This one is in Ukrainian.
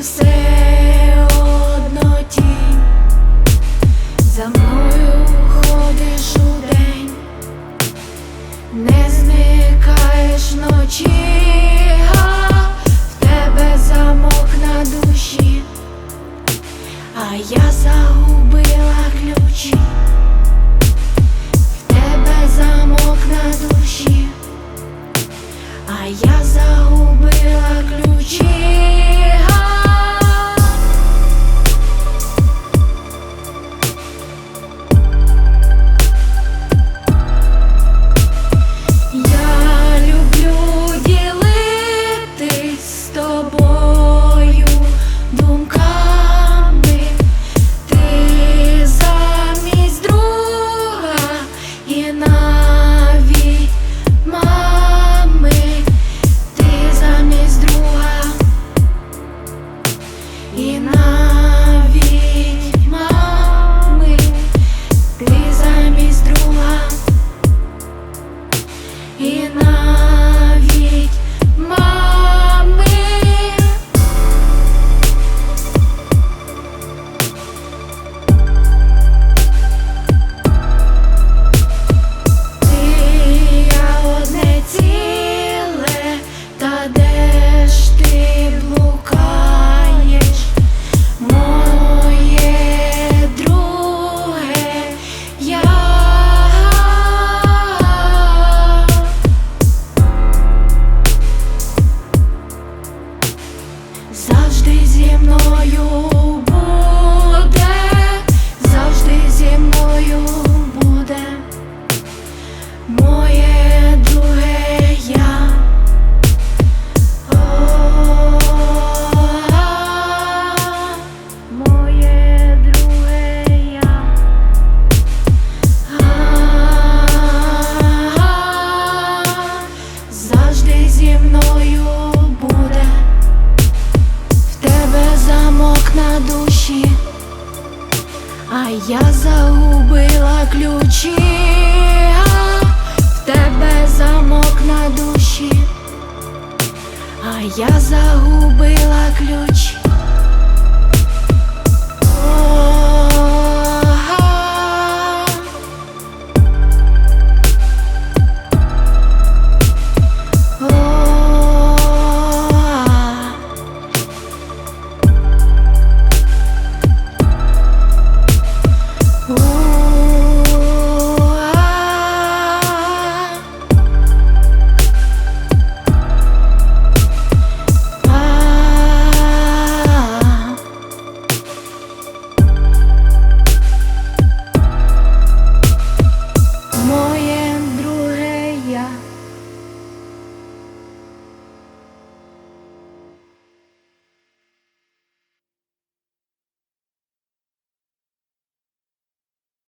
все одно тінь, за мною ходиш у день, не зникаєш ночі. смуток на душі, а я загубила ключі, в тебе замок на душі, а я загубила ключі.